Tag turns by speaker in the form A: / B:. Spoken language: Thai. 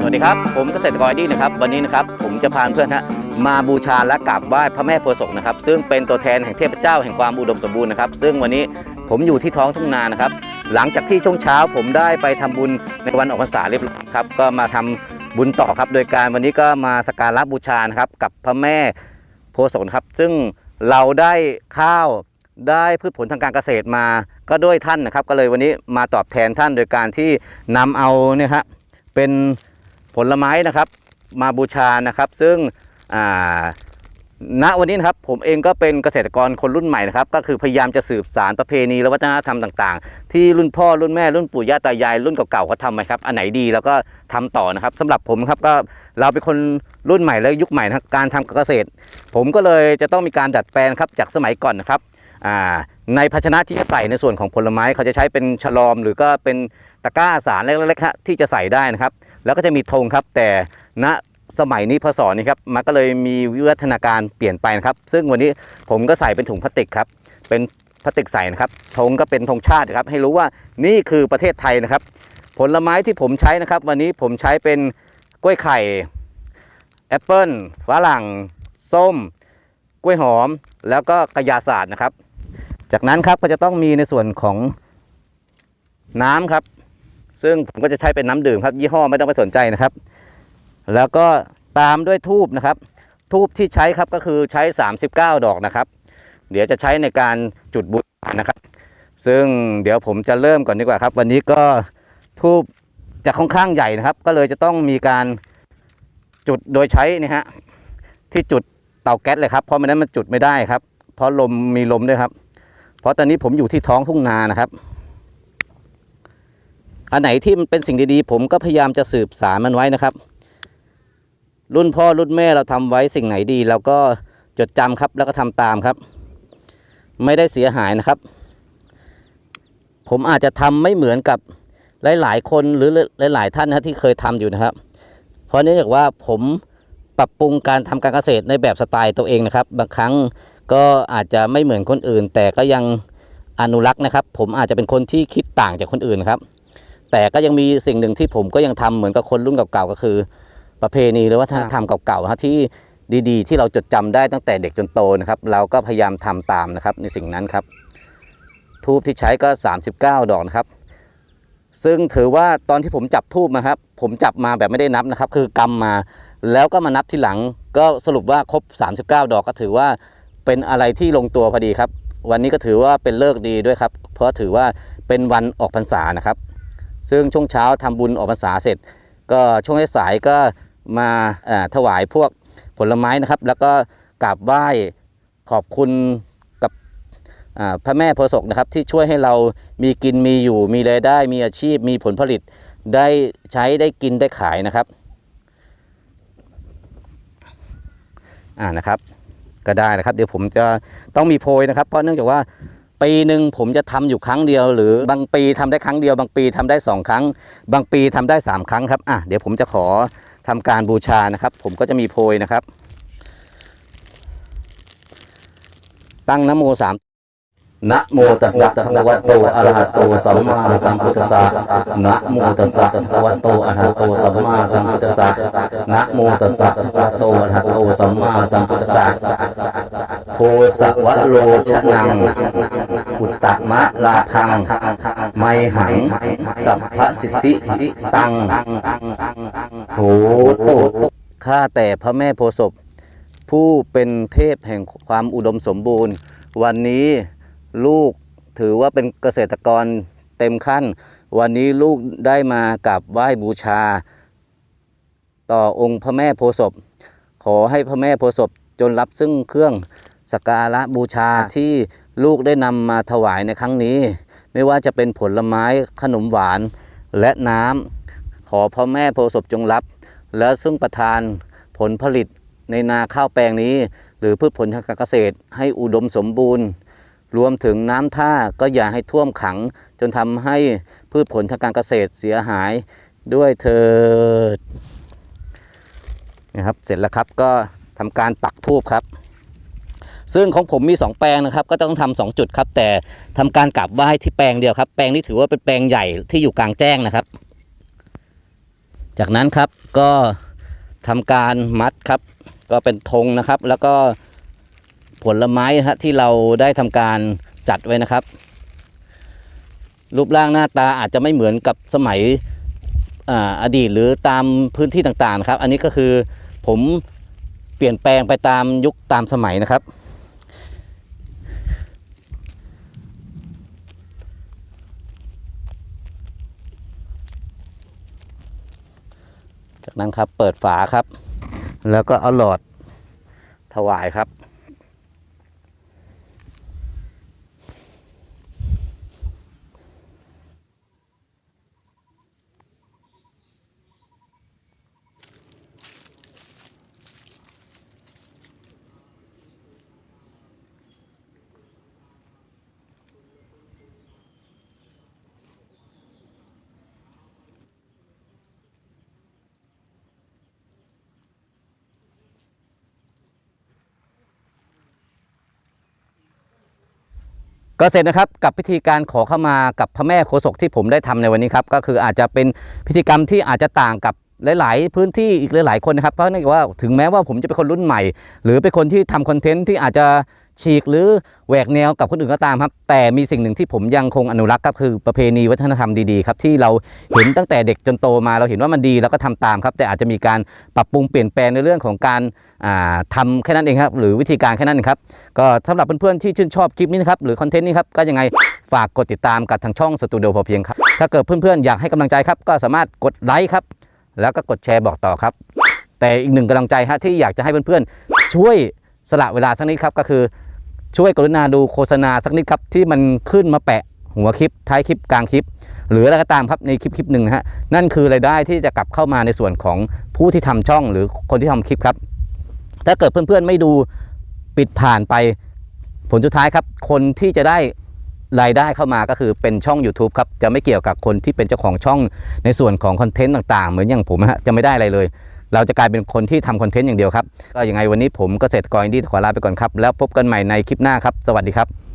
A: สวัสดีครับ ผมเกษตรกรดีนะครับ วันนี้นะครับผมจะพาเพื่อนฮะมาบูชาและกราบไหว้พระแม่โพธิ์ศกนะครับ ซึ่งเป็นตัวแทนแห่งเทพเจ้าแห่งความอุดมสมบูรณ์นะครับ ซึ่งวันนี้ผมอยู่ที่ท้องทุ่งนานะครับ หลังจากที่ช่วงเช้าผมได้ไปทำบุญในวันออกพรรษาเรียบร้อยครับ ก็มาทำบุญต่อครับ โดยการวันนี้ก็มาสักการะบูชานะครับกับพระแม่โพธิ์ศกครับ ซึ่งเราได้ข้าว ได้พืชผลทางการเกษตรมา ก็ด้วยท่านนะครับ ก็เลยวันนี้มาตอบแทนท่านโดยการที่นำเอาเนี่ยฮะเป็นผลไม้นะครับ มาบูชานะครับ ซึ่งณวันนี้นะครับผมเองก็เป็นเกษตรกรคนรุ่นใหม่นะครับ ก็คือพยายามจะสืบสารประเพณีและวัฒนธรรมต่างๆ ที่รุ่นพ่อรุ่นแม่รุ่นปู่ย่าตายายรุ่นเก่าๆเขาทำไหครับอันไหนดีแล้วก็ทำต่อนะครับสำหรับผมครับก็เราเป็นคนรุ่นใหม่และยุคใหม่นะการทำเกษตร ผมก็เลยจะต้องมีการดัดแปลงครับจากสมัยก่อนนะครับ ในภาชนะที่จะใส่ในส่วนของผลไม้เขาจะใช้เป็นฉลอม หรือก็เป็นตะกร้าสารเล็กๆฮะที่จะใส่ได้นะครับ แล้วก็จะมีธงครับ แต่ณสมัยนี้พศนี้ครับมันก็เลยมีวิวัฒนาการเปลี่ยนไปนะครับ ซึ่งวันนี้ผมก็ใส่เป็นถุงพลาสติกครับ เป็นพลาสติกใส่นะครับธงก็เป็นธงชาติครับ ให้รู้ว่านี่คือประเทศไทยนะครับ ผลไม้ที่ผมใช้นะครับ วันนี้ผมใช้เป็นกล้วยไข่แอปเปิ้ลฝรั่งส้ม กล้วยหอม แล้วก็กระยาศาสตร์นะครับ จากนั้นครับก็จะต้องมีในส่วนของน้ำครับ ซึ่งผมก็จะใช้เป็นน้ำดื่มครับ ยี่ห้อไม่ต้องไปสนใจนะครับ แล้วก็ตามด้วยทูบนะครับ ทูบที่ใช้ครับก็คือใช้ 39 ดอกนะครับ เดี๋ยวจะใช้ในการจุดบูชานะครับ ซึ่งเดี๋ยวผมจะเริ่มก่อนดีกว่าครับ วันนี้ก็ทูบจะค่อนข้างใหญ่นะครับ ก็เลยจะต้องมีการจุดโดยใช้นี่ฮะที่จุดเตาแก๊สเลยครับ เพราะไม่นั้นมันจุดไม่ได้ครับ เพราะลมมีลมด้วยครับ เพราะตอนนี้ผมอยู่ที่ท้องทุ่งนานะครับ อันไหนที่มันเป็นสิ่งดีๆ ผมก็พยายามจะสืบสารมันไว้นะครับ รุ่นพ่อรุ่นแม่เราทำไว้สิ่งไหนดีเราก็จดจำครับแล้วก็ทำตามครับ ไม่ได้เสียหายนะครับ ผมอาจจะทำไม่เหมือนกับหลาย ๆ คนหรือหลาย ๆ ท่านนะที่เคยทำอยู่นะครับ เพราะเนื่องจากว่าผมปรับปรุงการทำการเกษตรในแบบสไตล์ตัวเองนะครับ บางครั้ง ก็อาจจะไม่เหมือนคนอื่น แต่ก็ยังอนุรักษ์นะครับ ผมอาจจะเป็นคนที่คิดต่างจากคนอื่นครับ แต่ก็ยังมีสิ่งหนึ่งที่ผมก็ยังทำเหมือนกับคนรุ่นเก่าๆก็คือ ประเพณีหรือวัฒนธรรมเก่าๆที่ดีๆ ที่เราจดจำได้ตั้งแต่เด็กจนโตนะครับ เราก็พยายามทำตามนะครับในสิ่งนั้นครับ ทูบที่ใช้ก็ 39 ดอกนะครับ ซึ่งถือว่าตอนที่ผมจับทูบมาครับ ผมจับมาแบบไม่ได้นับนะครับ คือกำมา แล้วก็มานับทีหลัง ก็สรุปว่าครบ 39 ดอกก็ถือว่า เป็นอะไรที่ลงตัวพอดีครับ วันนี้ก็ถือว่าเป็นเลิกดีด้วยครับ เพราะถือว่าเป็นวันออกพรรษานะครับ ซึ่งช่วงเช้าทำบุญออกพรรษาเสร็จ ก็ช่วงสายก็มาถวายพวกผลไม้นะครับ แล้วก็กราบไหว้ขอบคุณกับพระแม่โพศกนะครับที่ช่วยให้เรามีกินมีอยู่มีรายได้ มีอาชีพมีผลผลิตได้ใช้ได้กินได้ขายนะครับอ่านะครับ ก็ได้นะครับ เดี๋ยวผมจะต้องมีโพยนะครับ เพราะเนื่องจากว่าปีหนึ่งผมจะทำอยู่ครั้งเดียว หรือบางปีทำได้ครั้งเดียว บางปีทำได้สองครั้ง บางปีทำได้ 3 ครั้งครับอะเดี๋ยวผมจะขอทำการบูชานะครับ ผมก็จะมีโพยนะครับ ตั้งนะโมสาม นะโมตัสสะภะคะวะโตอะระหะโตสัมมาสัมพุทธัสสะนะโมตัสสะภะคะวะโตอะระหะโตสัมมาสัมพุทธัสสะนะโมตัสสะภะคะวะโตอะระหะโตสัมมาสัมพุทธัสสะโพสวะโลชะนังอุตตมะลาทังไมหังสัพพสิทธิตังโหตุข้าแต่พระแม่โพศพผู้เป็นเทพแห่งความอุดมสมบูรณ์ วันนี้ ลูกถือว่าเป็นเกษตรกรเต็มขั้น วันนี้ลูกได้มากราบไหว้บูชา ต่อองค์พระแม่โพศพ ขอให้พระแม่โพศพจนรับซึ่งเครื่องสักการะบูชาที่ลูกได้นำมาถวายในครั้งนี้ ไม่ว่าจะเป็นผลไม้ขนมหวานและน้ำขอพระแม่โพศพจงรับ และซึ่งประทานผลผลิตในนาข้าวแปลงนี้ หรือพืชผลทางการเกษตรให้อุดมสมบูรณ์ รวมถึงน้ำท่าก็อย่าให้ท่วมขัง จนทำให้พืชผลทางการเกษตรเสียหายด้วยเถิดนะครับเสร็จแล้วครับก็ทำการปักทูบครับ ซึ่งของผมมี 2 แปลงนะครับ ก็ต้องทำสองจุดครับ แต่ทำการกราบไหว้ที่แปลงเดียวครับ แปลงนี้ถือว่าเป็นแปลงใหญ่ที่อยู่กลางแจ้งนะครับ จากนั้นครับก็ทำการมัดครับ ก็เป็นธงนะครับ แล้วก็ ผลไม้ฮะที่เราได้ทำการจัดไว้นะครับ รูปร่างหน้าตาอาจจะไม่เหมือนกับสมัยออดีตหรือตามพื้นที่ต่างๆครับ อันนี้ก็คือผมเปลี่ยนแปลงไปตามยุคตามสมัยนะครับ จากนั้นครับเปิดฝาครับ แล้วก็เอาหลอดถวายครับ ก็เสร็จนะครับกับพิธีการขอเข้ามากับพระแม่โคศกที่ผมได้ทำในวันนี้ครับก็คืออาจจะเป็นพิธีกรรมที่อาจจะต่างกับ หลาย ๆ พื้นที่อีกหลาย ๆ คนนะครับ เพราะนื่องจากว่าถึงแม้ว่าผมจะเป็นคนรุ่นใหม่ หรือเป็นคนที่ทำคอนเทนต์ที่อาจจะฉีกหรือแหวกแนวกับคนอื่นก็ตามครับ แต่มีสิ่งหนึ่งที่ผมยังคงอนุรักษ์ครับคือประเพณีวัฒนธรรมดี ๆ ครับ ที่เราเห็นตั้งแต่เด็กจนโตมาเราเห็นว่ามันดีแล้วก็ทำตามครับ แต่อาจจะมีการปรับปรุงเปลี่ยนแปลงในเรื่องของการาทำแค่นั้นเองครับ หรือวิธีการแค่นั้นครับ ก็สำหรับเพื่อน ๆ ที่ชื่นชอบคลิปนี้นะครับหรือคอนเทนต์นี้ครับก็ยังไงฝากกดติดตามกับทางช่องสตูดิโอพอเพียงครับถ้าเกิดเพื่อน ๆ อยากให้กำลังใจครับก็สามารถกดไลค์ครับ แล้วก็กดแชร์บอกต่อครับ แต่อีกหนึ่งกำลังใจฮะที่อยากจะให้เพื่อนๆ ช่วยสละเวลาสักนิดครับก็คือช่วยกรุณาดูโฆษณาสักนิดครับที่มันขึ้นมาแปะหัวคลิปท้ายคลิปกลางคลิป หรืออะไรก็ตามครับในคลิปคลิปหนึ่งนะฮะนั่นคือรายได้ที่จะกลับเข้ามาในส่วนของผู้ที่ทำช่องหรือคนที่ทำคลิปครับ ถ้าเกิดเพื่อนๆไม่ดูปิดผ่านไปผลสุดท้ายครับ คนที่จะได้ รายได้เข้ามาก็คือเป็นช่อง YouTube ครับ จะไม่เกี่ยวกับคนที่เป็นเจ้าของช่องในส่วนของคอนเทนต์ต่างๆ เหมือนอย่างผมฮะจะไม่ได้อะไรเลย เราจะกลายเป็นคนที่ทำคอนเทนต์อย่างเดียวครับ ก็ยังไงวันนี้ผมเกษตรกรอินดี้ขอลาไปก่อนครับ แล้วพบกันใหม่ในคลิปหน้าครับ สวัสดีครับ